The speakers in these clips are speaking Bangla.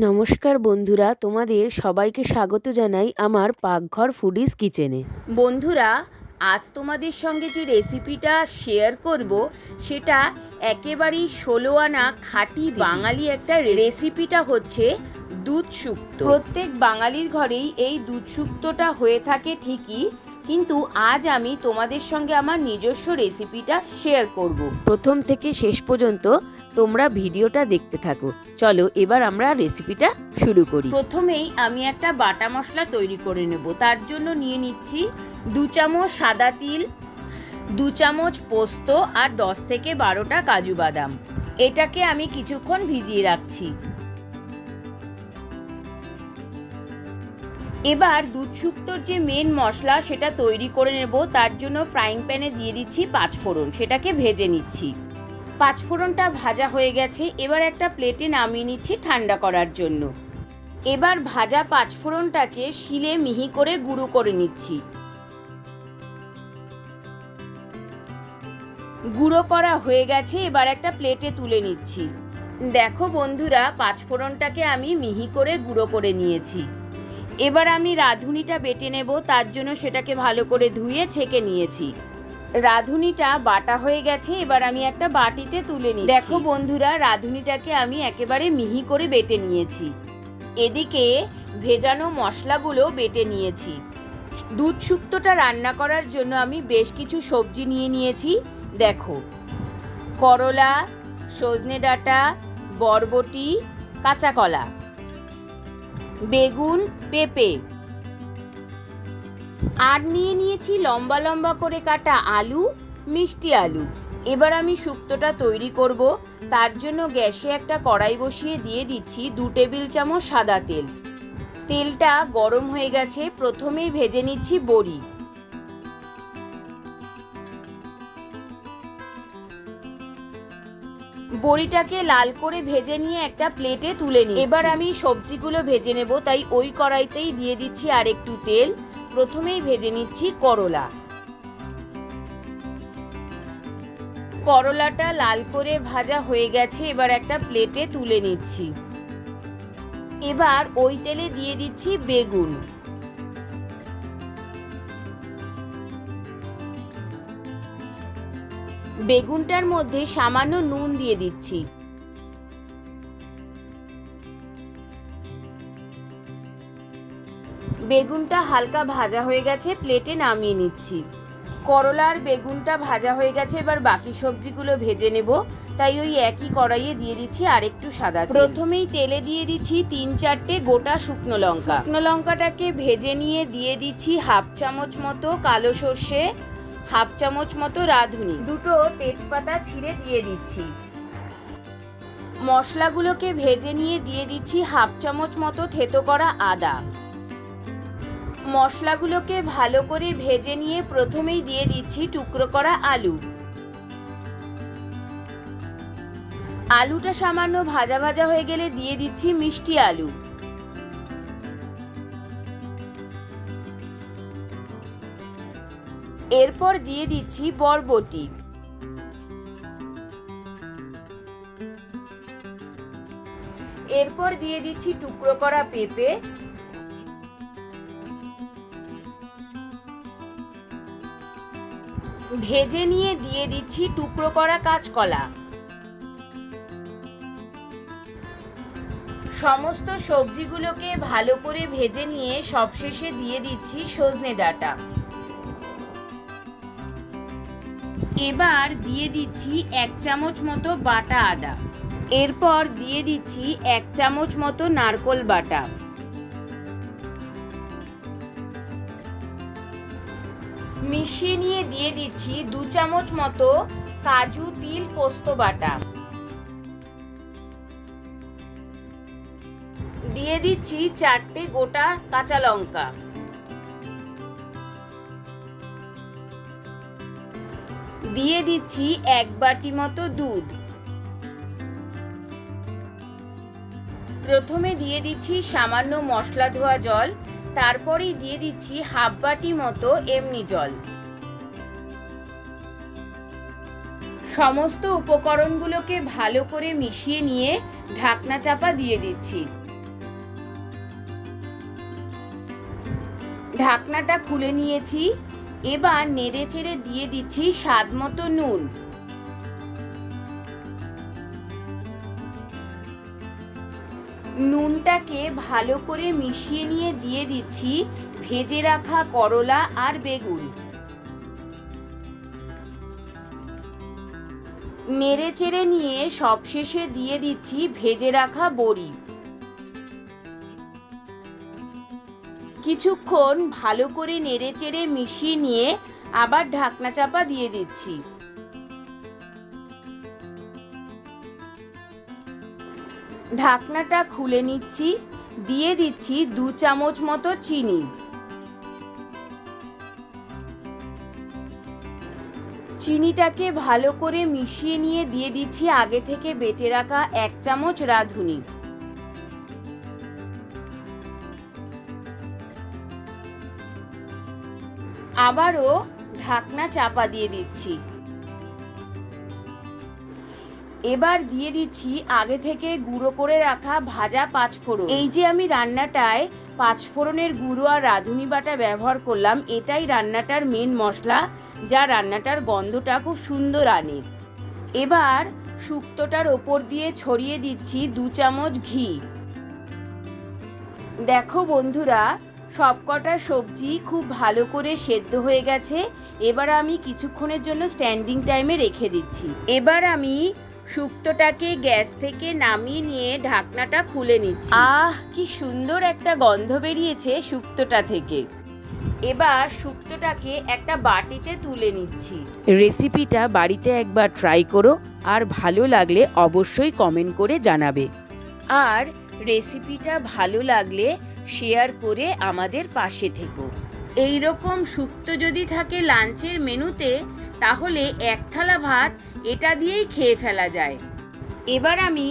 নমস্কার বন্ধুরা তোমাদের সবাইকে স্বাগত জানাই আমার পাকঘর ফুডিজ কিচেনে বন্ধুরা আজ তোমাদের সঙ্গে যে রেসিপিটা শেয়ার করব সেটা একেবারেই ষোলো আনা খাঁটি বাঙালি একটা রেসিপিটা হচ্ছে দুধ শুক্ত প্রত্যেক বাঙালির ঘরেই এই দুধ শুক্তটা হয়ে থাকে ঠিকই কিন্তু আজ আমি তোমাদের সঙ্গে আমার নিজস্ব রেসিপিটা শেয়ার করব। প্রথম থেকে শেষ পর্যন্ত তোমরা ভিডিওটা দেখতে থাকো। চলো এবার আমরা রেসিপিটা শুরু করি। প্রথমেই আমি একটা বাটা মশলা তৈরি করে নেব। তার জন্য নিয়ে নিচ্ছি দু চামচ সাদা তিল দু চামচ পোস্ত আর দশ থেকে বারোটা কাজু বাদাম। এটাকে আমি কিছুক্ষণ ভিজিয়ে রাখছি। এবার দুধ শুক্তোর যে মেন মশলা সেটা তৈরি করে নেব, তার জন্য ফ্রাইং প্যানে দিয়ে দিচ্ছি পাঁচফোড়ন সেটাকে ভেজে নিচ্ছি। পাঁচফোড়নটা ভাজা হয়ে গেছে, এবার একটা প্লেটে নামিয়ে নিচ্ছি ঠান্ডা করার জন্য। এবার ভাজা পাঁচফোড়নটাকে শিলে মিহি করে গুঁড়ো করে নিচ্ছি। গুঁড়ো করা হয়ে গেছে, এবার একটা প্লেটে তুলে নিচ্ছি। দেখো বন্ধুরা পাঁচফোড়নটাকে আমি মিহি করে গুঁড়ো করে নিয়েছি। এবার আমি রাঁধুনিটা বেটে নেব, তার জন্য সেটাকে ভালো করে ধুয়ে ছেঁকে নিয়েছি। রাঁধুনিটা বাটা হয়ে গেছে, এবার আমি একটা বাটিতে তুলে নিই দেখো বন্ধুরা, রাঁধুনিটাকে আমি একেবারে মিহি করে বেটে নিয়েছি। এদিকে ভেজানো মশলাগুলো বেটে নিয়েছি। দুধ শুক্তোটা রান্না করার জন্য আমি বেশ কিছু সবজি নিয়ে নিয়েছি। দেখো, করলা, সজনে ডাঁটা, বরবটি, কাঁচা কলা। বেগুন, পেঁপে। আর নিয়ে নিয়েছি লম্বা লম্বা করে কাটা আলু, মিষ্টি আলু। এবার আমি শুক্তটা তৈরি করব। তার জন্য গ্যাসে একটা কড়াই বসিয়ে দিয়ে দিচ্ছি দু টেবিল চামচ সাদা তেল। তেলটা গরম হয়ে গেছে। প্রথমেই ভেজে নিচ্ছি বড়ি। বড়িটাকে লাল করে ভেজে নিয়ে একটা প্লেটে তুলে নিই এবার আমি সবজিগুলো ভেজে নেব, তাই ওই কড়াইতেই দিয়ে দিচ্ছি আর একটু তেল। প্রথমেই ভেজে নিচ্ছি করলা। করলাটা লাল করে ভাজা হয়ে গেছে, এবার একটা প্লেটে তুলে নিচ্ছি। এবার ওই তেলে দিয়ে দিচ্ছি বেগুন। বেগুনটার মধ্যে সামান্য নুন দিয়ে দিচ্ছি। বেগুনটা হালকা ভাজা হয়ে গেছে, প্লেটে নামিয়ে নিচ্ছি। করলার বেগুনটা ভাজা হয়ে গেছে, এবার বাকি সবজিগুলো ভেজে নেব। তাই ওই একই কড়াইয়ে দিয়ে দিচ্ছি আর একটু সাদা প্রথমেই তেলে দিয়ে দিচ্ছি তিন চারটে গোটা শুকনো লঙ্কা। শুকনো লঙ্কাটাকে ভেজে নিয়ে দিয়ে দিচ্ছি হাফ চামচ মতো কালো সর্ষে। হাফ চামচ মতো রাঁধুনি। দুটো তেজপাতা ছিঁড়ে দিয়ে দিচ্ছি। মশলাগুলোকে ভেজে নিয়ে দিয়ে দিচ্ছি হাফ চামচ মতো থেতো করা আদা। মশলাগুলোকে ভালো করে ভেজে নিয়ে প্রথমেই দিয়ে দিচ্ছি টুকরো করা আলু। আলুটা সামান্য ভাজা ভাজা হয়ে গেলে দিয়ে দিচ্ছি মিষ্টি আলু। এরপর দিয়ে দিচ্ছি বরবটি। এরপর দিয়ে দিচ্ছি টুকরো করা পেঁপে। ভেজে নিয়ে দিয়ে দিচ্ছি টুকরো করা কাঁচকলা। সমস্ত সবজিগুলোকে ভালো করে ভেজে নিয়ে সবশেষে দিয়ে দিচ্ছি সজনে ডাঁটা। এবার দিয়ে দিচ্ছি এক চামচ মতো বাটা আদা। এরপর দিয়ে দিচ্ছি এক চামচ মতো নারকোল বাটা। মিশিয়ে নিয়ে দিয়ে দিচ্ছি দু চামচ মতো কাজু তিল পোস্ত বাটা। দিয়ে দিচ্ছি চারটে গোটা কাঁচা লঙ্কা। দিয়ে দিচ্ছি এক বাটি মতো দুধ। প্রথমে দিয়ে দিচ্ছি সামান্য মশলা ধোয়া জল তারপরেই দিয়ে দিচ্ছি হাফ বাটি মতো এমনি জল। সমস্ত উপকরণগুলোকে ভালো করে মিশিয়ে নিয়ে ঢাকনা চাপা দিয়ে দিচ্ছি। ঢাকনাটা খুলে নিয়েছি এবার নেড়ে চেড়ে দিয়ে দিচ্ছি স্বাদ মতো নুন। নুনটাকে ভালো করে মিশিয়ে নিয়ে দিয়ে দিচ্ছি ভেজে রাখা করলা আর বেগুন। নেড়ে চেড়ে নিয়ে সবশেষে দিয়ে দিচ্ছি ভেজে রাখা বড়ি। কিছুক্ষণ ভালো করে নেড়ে চেড়ে মিশিয়ে নিয়ে আবার ঢাকনা চাপা দিয়ে দিচ্ছি। ঢাকনাটা খুলে নিচ্ছি, দিয়ে দিচ্ছি দু চামচ মতো চিনি। চিনিটাকে ভালো করে মিশিয়ে নিয়ে দিয়ে দিচ্ছি আগে থেকে বেটে রাখা এক চামচ রাঁধুনি। আবারও ঢাকনা চাপা দিয়ে দিচ্ছি। এবার দিয়ে দিচ্ছি আগে থেকে গুঁড়ো করে রাখা ভাজা পাঁচফোড়ন। এই যে আমি রান্নাটায় পাঁচফোড়নের গুঁড়ো আর রাঁধুনি বাটা ব্যবহার করলাম, এটাই রান্নাটার মেন মশলা, যা রান্নাটার গন্ধটা খুব সুন্দর আনে। এবার শুক্তোটার ওপর দিয়ে ছড়িয়ে দিচ্ছি দু চামচ ঘি। দেখো বন্ধুরা সবকটা সবজি খুব ভালো করে সেদ্ধ হয়ে গেছে। এবার আমি কিছুক্ষণের জন্য স্ট্যান্ডিং টাইমে রেখে দিচ্ছি। এবার আমি শুক্তোটাকে গ্যাস থেকে নামিয়ে নিয়ে ঢাকনাটা খুলে নিচ্ছি। আহ, কি সুন্দর একটা গন্ধ বেরিয়েছে শুক্তোটা থেকে। এবার শুক্তোটাকে একটা বাটিতে তুলে নিচ্ছি। রেসিপিটা বাড়িতে একবার ট্রাই করো আর ভালো লাগলে অবশ্যই কমেন্ট করে জানাবে। আর রেসিপিটা ভালো লাগলে শেয়ার করে আমাদের পাশে থেকো। এই রকম শুক্তো যদি থাকে লাঞ্চের মেনুতে, তাহলে এক থালা ভাত এটা দিয়েই খেয়ে ফেলা যায়। এবার আমি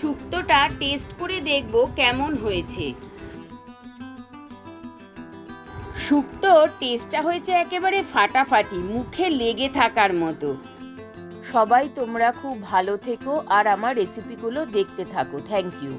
শুক্তোটা টেস্ট করে দেখব কেমন হয়েছে। শুক্তোর টেস্টটা হয়েছে একেবারে ফাটাফাটি, মুখে লেগে থাকার মতো। সবাই তোমরা খুব ভালো থেকো আর আমার রেসিপিগুলো দেখতে থাকো। Thank you.